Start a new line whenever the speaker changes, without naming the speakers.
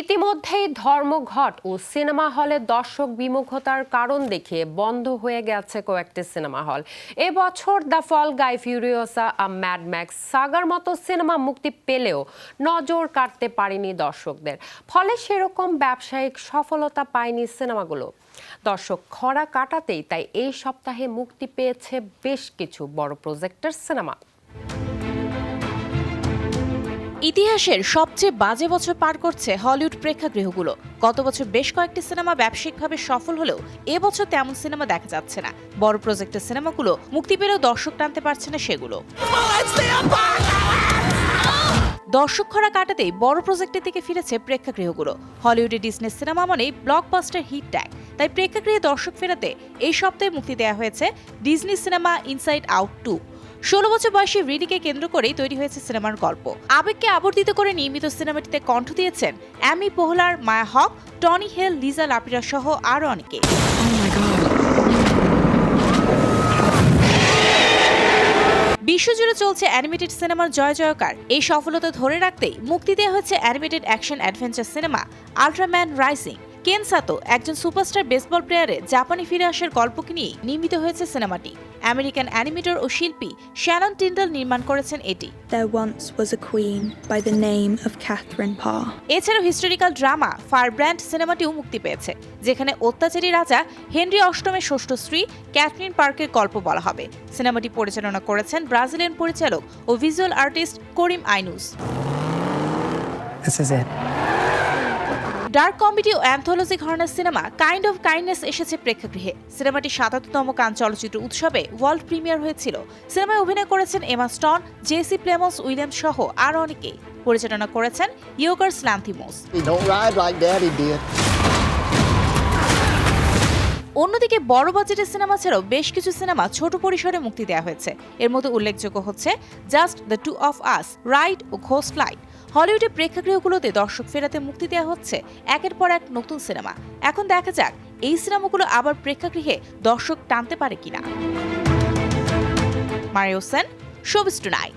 ইতিমধ্যেই ধর্মঘট ও সিনেমা হলে দর্শক বিমুখতার কারণ দেখে বন্ধ হয়ে গেছে কয়েকটি সিনেমা হল। এবছর the fall guy Furiosa, a mad max সাগার মতো সিনেমা মুক্তি পেলেও নজর কাটতে পারেনি দর্শকদের। ফলে সেরকম ব্যবসায়িক সফলতা পায়নি সিনেমাগুলো। দর্শক খরা কাটাতেই তাই এই সপ্তাহে মুক্তি পেয়েছে বেশ কিছু বড় প্রজেক্টের সিনেমা।
ইতিহাসের সবচেয়ে বাজে বছর পার করছে হলিউড প্রেক্ষাগৃহগুলো। গত বছর বেশ কয়েকটি সিনেমা ব্যবসায়িকভাবে সফল হলেও এবছর তেমন সিনেমা দেখা যাচ্ছে না। বড় প্রজেক্টের সিনেমাগুলো মুক্তি পেলেও দর্শক টানতে পারছে না সেগুলো। দর্শক খরা কাটাতেই বড় প্রজেক্টের দিকে ফিরেছে প্রেক্ষাগৃহগুলো। হলিউডে ডিসনি সিনেমা মানেই ব্লকবাস্টার হিট ট্যাগ তাই প্রেক্ষাগৃহে দর্শক ফেরাতে এই সপ্তাহে মুক্তি দেওয়া হয়েছে Disney cinema inside out two. ষোলো বছর বয়সী রিডিকে কেন্দ্র করেই তৈরি হয়েছে সিনেমার গল্প। আবেগকে আবর্তিত করে নির্মিত সিনেমাটিতে কণ্ঠ দিয়েছেন অ্যামি পোহলার মায়া হক, টনি হেল, লিজা লাপিরা সহ আরও অনেকে। বিশ্বজুড়ে চলছে অ্যানিমেটেড সিনেমার জয় জয়কার। এই সফলতা ধরে রাখতেই মুক্তি দেওয়া হয়েছে animated action adventure cinema, Ultraman rising. Ken Sato একজন সুপারস্টার বেসবল প্লেয়ারে জাপানে ফিরে আসার গল্পকে নিয়ে নির্মিত হয়েছে সিনেমাটি। আমেরিকান অ্যানিমেটর ও শিল্পী শ্যানন টিন্ডল নির্মাণ করেছেন এটি।
There once was a queen by the name of Catherine
এছাড়াও হিস্টোরিক্যাল ড্রামা ফায়ারব্র্যান্ড সিনেমাটিও মুক্তি পেয়েছে যেখানে অত্যাচারী রাজা হেনরি অষ্টমের ষষ্ঠ স্ত্রী ক্যাথরিন পার্কের গল্প বলা হবে। সিনেমাটি পরিচালনা করেছেন ব্রাজিলিয়ান পরিচালক ও visual artist Karim Ainouz.
This is it.
Dark comedy O anthology ঘরানার সিনেমা কাইন্ড অফ কাইন্ডনেস এসেছে প্রেক্ষাগৃহে। সিনেমাটি সাতাত্তরতম কান চলচ্চিত্র উৎসবে ওয়ার্ল্ড প্রিমিয়ার হয়েছিল। সিনেমায় অভিনয় করেছেন এমা স্টন জেসি প্লেমস উইলিয়াম সহ আরও অনেকেই। পরিচালনা করেছেন ইয়োগার্স ল্যান্থিমোস. অন্যদিকে বড় বাজেটের সিনেমা ছাড়াও বেশ কিছু সিনেমা ছোট পরিসরে মুক্তি দেওয়া হয়েছে। এর মধ্যে উল্লেখযোগ্য হচ্ছে just the two of us ride O ghost flight হলিউডে প্রেক্ষাগৃহগুলোতে দর্শক ফেরাতে মুক্তি দেওয়া হচ্ছে একের পর এক নতুন সিনেমা। এখন দেখা যাক, এই সিনেমাগুলো আবার প্রেক্ষাগৃহে দর্শক টানতে পারে কিনা। Mario Sen showbiz tonight.